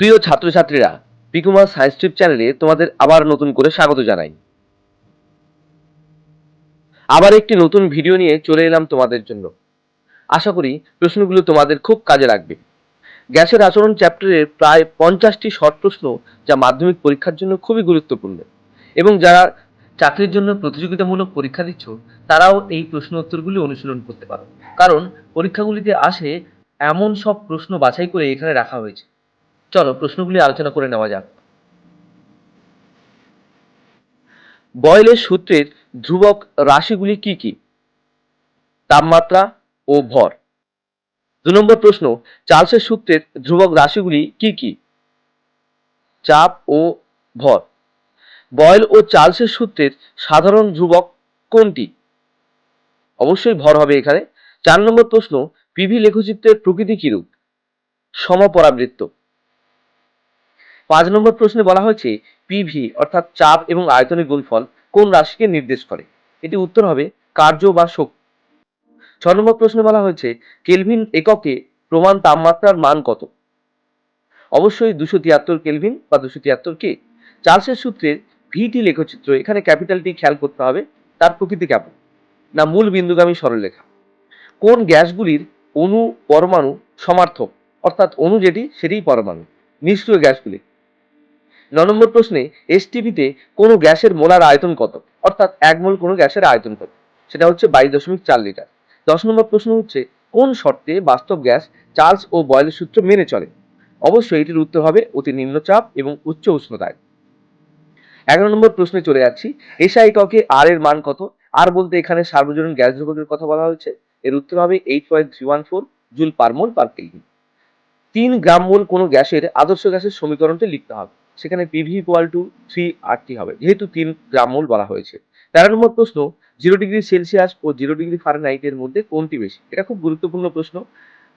প্রিয় ছাত্রছাত্রীরা পিকুমার science trip চ্যানেলে তোমাদের আবার নতুন করে স্বাগত জানাই। আবার একটি নতুন ভিডিও নিয়ে চলে এলাম তোমাদের জন্য। আশা করি প্রশ্নগুলো তোমাদের খুব কাজে লাগবে। গ্যাসের আচরণ চ্যাপ্টারের প্রায় পঞ্চাশটি শর্ট প্রশ্ন যা মাধ্যমিক পরীক্ষার জন্য খুবই গুরুত্বপূর্ণ এবং যারা চাকরির জন্য প্রতিযোগিতামূলক পরীক্ষা দিচ্ছ, তারাও এই প্রশ্ন উত্তরগুলি অনুশীলন করতে পারো। কারণ পরীক্ষাগুলিতে আসে এমন সব প্রশ্ন বাছাই করে এখানে রাখা হয়েছে। চলো, প্রশ্নগুলি আলোচনা করে নেওয়া যাক। বয়লের সূত্রের ধ্রুবক রাশিগুলি কি কি? তাপমাত্রা ও ভর। দু নম্বর প্রশ্ন, চার্লসের সূত্রের ধ্রুবক রাশিগুলি কি কি? চাপ ও ভর। বয়েল ও চার্লসের সূত্রের সাধারণ ধ্রুবক কোনটি? অবশ্যই ভর হবে এখানে। চার নম্বর প্রশ্ন পিভি লেখচিত্রের প্রকৃতি কিরূপ? সমপরাবৃত্ত। পাঁচ নম্বর প্রশ্নে বলা হয়েছে পিভি অর্থাৎ চাপ এবং আয়তনের গুণফল কোন রাশিকে নির্দেশ করে? এটি উত্তর হবে কার্য বা শক্তি। ছ নম্বর প্রশ্নে বলা হয়েছে কেলভিন এককে প্রমাণ তাপমাত্রার মান কত? অবশ্যই দুশো তিয়াত্তর কেলভিন বা দুশো তিয়াত্তর কে চার্লসের সূত্রের ভিটি লেখচিত্র, এখানে ক্যাপিটালটি খেয়াল করতে হবে, তার প্রকৃতি কেমন? না, মূল বিন্দুগামী সরলরেখা। কোন গ্যাসগুলির অণু পরমাণু সমার্থক? অর্থাৎ অণু যেটি, সেটিই পরমাণু, নিষ্ক্রিয় গ্যাসগুলি। ন নম্বর প্রশ্নে এসটিপিতে কোনো গ্যাসের মোলার আয়তন কত? অর্থাৎ এক মোল কোনো গ্যাসের আয়তন কত? সেটা হচ্ছে বাইশ দশমিক চার লিটার। দশ নম্বর প্রশ্ন হচ্ছে, কোন শর্তে বাস্তব গ্যাস চার্লস ও বয়েলের সূত্র মেনে চলে? অবশ্যই এটির উত্তর হবে অতি নিম্নচাপ এবং উচ্চ উষ্ণতায়। এগারো নম্বর প্রশ্নে চলে যাচ্ছি, এসআই এককে আর এর মান কত? আর বলতে এখানে সার্বজনীন গ্যাস ধ্রুবকের কথা বলা হয়েছে। এর উত্তর হবে eight point three one four joule per mole per kelvin তিন গ্রাম মোল কোনো গ্যাসের আদর্শ গ্যাসের সমীকরণটি লিখতে হবে। সেখানে PV equal to three RT হবে। যেহেতু তিন গ্রাম মোল বলা হয়েছে। তেরো নম্বর প্রশ্ন জিরো ডিগ্রি সেলসিয়াস ও জিরো ডিগ্রি ফারেনহাইটের মধ্যে কোনটি বেশি? এটা খুব গুরুত্বপূর্ণ প্রশ্ন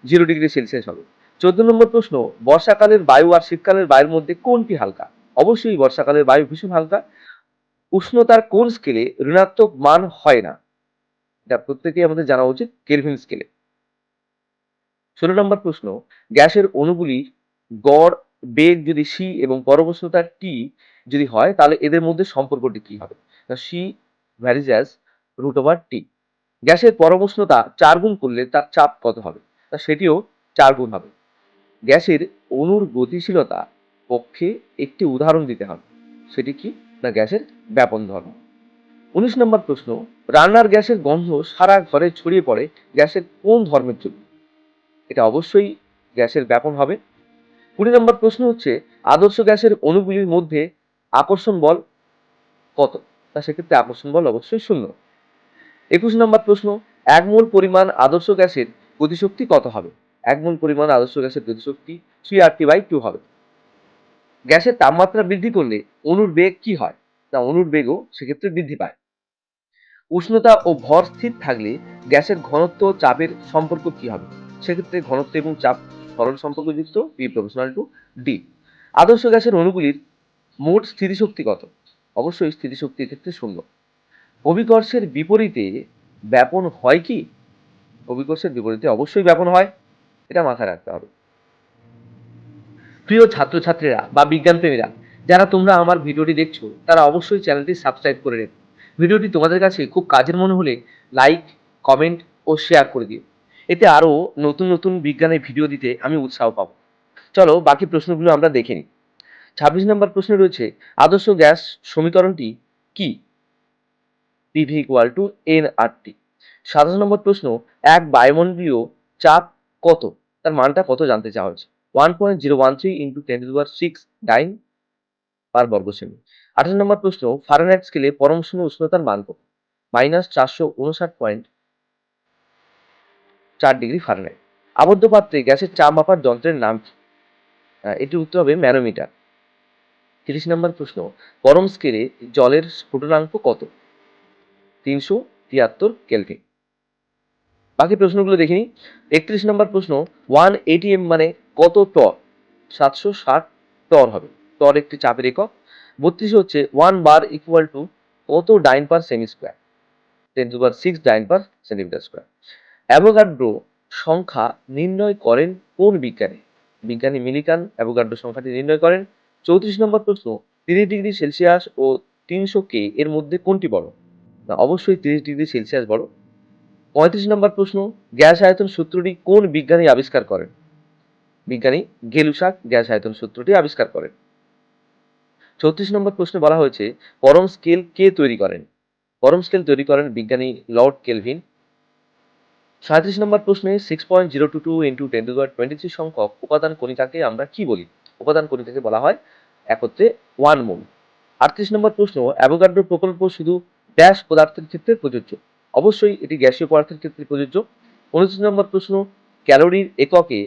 জিরো ডিগ্রি সেলসিয়াস হবে। চোদ্দ নম্বর প্রশ্ন, বর্ষাকালের বায়ু আর শীতকালের বায়ুর মধ্যে কোনটি হালকা? অবশ্যই বর্ষাকালের বায়ু ভীষণ হালকা। উষ্ণতার কোন স্কেলে ঋণাত্মক মান হয় না? এটা প্রত্যেকেই আমাদের জানা উচিত কেলভিন স্কেলে ষোলো নম্বর প্রশ্ন, গ্যাসের অণুগুলি গড় বেগ যদি সি এবং পরবস্যতা টি যদি হয়, তাহলে এদের মধ্যে সম্পর্কটি কি হবে? C varies as root over T গ্যাসের পরবস্যতা চার গুণ করলে তার চাপ কত হবে? তা সেটিও চার গুণ হবে। গ্যাসের অণুর গতিশীলতা পক্ষে একটি উদাহরণ দিতে হবে। সেটি কি? না, গ্যাসের ব্যাপন ধর্ম। উনিশ নম্বর প্রশ্ন, রান্নার গ্যাসের গন্ধ সারা ঘরে ছড়িয়ে পড়ে গ্যাসের কোন ধর্মের জন্য? এটা অবশ্যই গ্যাসের ব্যাপন হবে। কুড়ি নম্বর প্রশ্ন হচ্ছে, আদর্শ গ্যাসের অণুগুলির মধ্যে আকর্ষণ বল কত? তা সেক্ষেত্রে আকর্ষণ বল অবশ্যই শূন্য। একুশ নম্বর প্রশ্ন এক মোল পরিমাণ আদর্শ গ্যাসের গতিশক্তি কত হবে? এক মোল পরিমাণ আদর্শ গ্যাসের গতিশক্তি three R T by two হবে। গ্যাসের তাপমাত্রা বৃদ্ধি করলে অণুর বেগ কি হয়? তা অণুর বেগও সেক্ষেত্রে বৃদ্ধি পায়। উষ্ণতা ও ভর স্থির থাকলে গ্যাসের ঘনত্ব চাপের সম্পর্ক কি হবে? সেক্ষেত্রে ঘনত্ব এবং চাপ সরল সম্পর্কযুক্ত পি প্রফেশনাল টু ডি আদর্শ গ্যাসের অণুগুলির মোট স্থিতিশক্তি কত? অবশ্যই স্থিতিশক্তি ক্ষেত্রে শূন্য। অভিকর্ষের বিপরীতে ব্যাপন হয় কি? অভিকর্ষের বিপরীতে অবশ্যই ব্যাপন হয়। এটা মাথায় রাখতে হবে। প্রিয় ছাত্রছাত্রীরা বা বিজ্ঞানপ্রেমীরা যারা তোমরা আমার ভিডিওটি দেখছ, তারা অবশ্যই চ্যানেলটি সাবস্ক্রাইব করে রেখো। ভিডিওটি তোমাদের কাছে খুব কাজের মনে হলে লাইক, কমেন্ট ও শেয়ার করে দিও। এতে আরও নতুন নতুন বিজ্ঞানের ভিডিও দিতে আমি উৎসাহ পাবো। চলো বাকি প্রশ্নগুলো আমরা দেখে নিই। ছাব্বিশ নম্বর প্রশ্নে রয়েছে, আদর্শ গ্যাস সমীকরণটি কি? PV equal to N R T সাতাশ নম্বর প্রশ্ন, এক বায়ুমণ্ডলীয় চাপ কত? তার মানটা কত জানতে চাওয়া হয়েছে? One point zero one three into ten to six nine per বর্গ সেমি। আঠাশ নম্বর প্রশ্ন ফারেনহাইট স্কেলে পরম শূন্য উষ্ণতার মান কত? মাইনাস চারশো উনষাট পয়েন্ট চার ডিগ্রি ফারেনহাইট। আবদ্ধ পাত্রে গ্যাসের চাপ মাপার যন্ত্রের নাম কি? এটির উত্তর হবে ম্যানোমিটার। তিরিশ নম্বর প্রশ্ন, গরম স্কেলে জলের স্ফুটনাঙ্ক কত? তিনশো তিয়াত্তর কেলভিন। বাকি প্রশ্নগুলো দেখিনি একত্রিশ নম্বর প্রশ্ন, ওয়ান এটিএম মানে কত টর? সাতশো ষাট টর হবে। টর একটি চাপের একক। বত্রিশ হচ্ছে, ওয়ান বার ইকুয়াল টু কত ডাইন পার সেমি square? Ten to bar six dyne per centimetre square. Avogadro সংখ্যা নির্ণয় করেন কোন বিজ্ঞানী? বিজ্ঞানী মিলিকান অ্যাভোগাড্রো সংখ্যাটি নির্ণয় করেন। চৌত্রিশ নম্বর প্রশ্ন, তিরিশ ডিগ্রি সেলসিয়াস ও তিনশো কে এর মধ্যে কোনটি বড়? না, অবশ্যই তিরিশ ডিগ্রি সেলসিয়াস বড়। পঁয়ত্রিশ নম্বর প্রশ্ন, গ্যাস আয়তন সূত্রটি কোন বিজ্ঞানী আবিষ্কার করেন? বিজ্ঞানী গেলুসাক গ্যাস আয়তন সূত্রটি আবিষ্কার করেন। চৌত্রিশ নম্বর প্রশ্নে বলা হয়েছে, পরম স্কেল কে তৈরি করেন? পরম স্কেল তৈরি করেন বিজ্ঞানী লর্ড কেলভিন। সাঁত্রিশ নম্বর প্রশ্নে six point zero two two into ten to twenty three সংখ্যক উপাদান কণিকাকে আমরা কি বলি? উপাদান কণিকাকে বলা হয় একত্রে ওয়ান মোল। আটত্রিশ নম্বর প্রশ্ন, অ্যাভোগাড্রো প্রকল্প শুধু ড্যাশ পদার্থের ক্ষেত্রে প্রযোজ্য? অবশ্যই এটি গ্যাসীয় পদার্থের ক্ষেত্রে প্রযোজ্য। উনত্রিশ নম্বর প্রশ্ন, ক্যালোরির এককে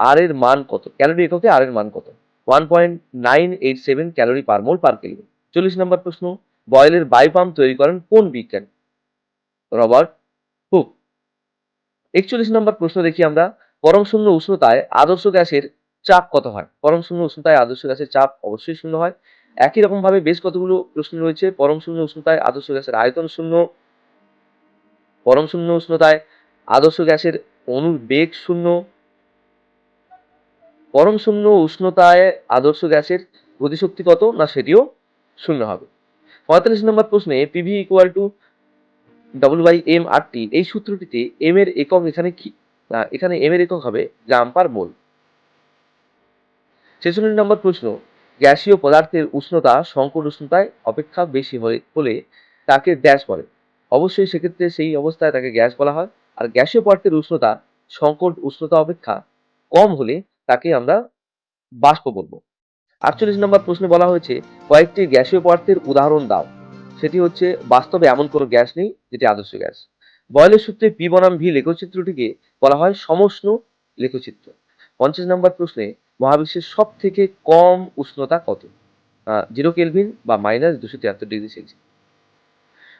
আর এর মান কত? ক্যালোরি এককে আর এর মান কত? One point nine eight seven calorie per mole per kg চল্লিশ নম্বর প্রশ্ন, বয়েলের বায়ু পাম্প তৈরি করেন কোন বিজ্ঞানী? রবার্ট একচল্লিশ নম্বর প্রশ্ন দেখি আমরা। পরম শূন্য উষ্ণতায় আদর্শ গ্যাসের চাপ কত হয়? পরম শূন্য উষ্ণতায় আদর্শ গ্যাসের চাপ অবশ্যই শূন্য হয়। একই রকম ভাবে বেশ কতগুলো প্রশ্ন রয়েছে। পরম শূন্য উষ্ণতায় আদর্শ গ্যাসের আয়তন শূন্য। পরম শূন্য উষ্ণতায় আদর্শ গ্যাসের অনুর বেগ শূন্য। পরম শূন্য উষ্ণতায় আদর্শ গ্যাসের গতিশক্তি কত? না সেটিও শূন্য হবে। পঁয়তাল্লিশ নম্বর প্রশ্নে PV equal to double by M R T এই সূত্রটিতে এম এর একক এখানে কি? এখানে এম এর একক হবে গ্রাম পার মোল। ছেচল্লিশ নম্বর প্রশ্ন, গ্যাসীয় পদার্থের উষ্ণতা সংকট উষ্ণতায় অপেক্ষা বেশি হয়ে হলে তাকে গ্যাস বলে। অবশ্যই সেক্ষেত্রে সেই অবস্থায় তাকে গ্যাস বলা হয়। আর গ্যাসীয় পদার্থের উষ্ণতা সংকট উষ্ণতা অপেক্ষা কম হলে তাকে আমরা বাষ্প বলব। আটচল্লিশ নম্বর প্রশ্নে বলা হয়েছে, কয়েকটি গ্যাসীয় পদার্থের উদাহরণ দাও। সেটি হচ্ছে, বাস্তবে এমন কোনো গ্যাস নেই যেটি আদর্শ গ্যাস। বয়লের সূত্রে পি বনাম ভি লেখচিত্রটিকে বলা হয় সমষ্ণু লেখচিত্র। পঞ্চাশ নম্বর প্রশ্নে, মহাবিশ্বের সব থেকে কম উষ্ণতা কত? জিরো কেলভিন বা মাইনাস দুশো তিয়াত্তর ডিগ্রি সেলসিয়াস।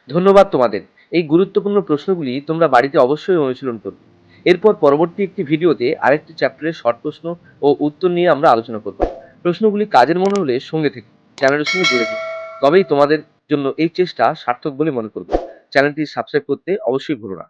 ধন্যবাদ তোমাদের। এই গুরুত্বপূর্ণ প্রশ্নগুলি তোমরা বাড়িতে অবশ্যই অনুশীলন করবে। এরপর পরবর্তী একটি ভিডিওতে আরেকটি চ্যাপ্টারের শর্ট প্রশ্ন ও উত্তর নিয়ে আমরা আলোচনা করব। প্রশ্নগুলি কাজের মনে হলে সঙ্গে থেকে, চ্যানেলের সঙ্গে জুড়ে দিন তবেই তোমাদের জন্য এই চেষ্টা সার্থক বলে মনে করব। চ্যানেলটি সাবস্ক্রাইব করতে অবশ্যই ভুলো না।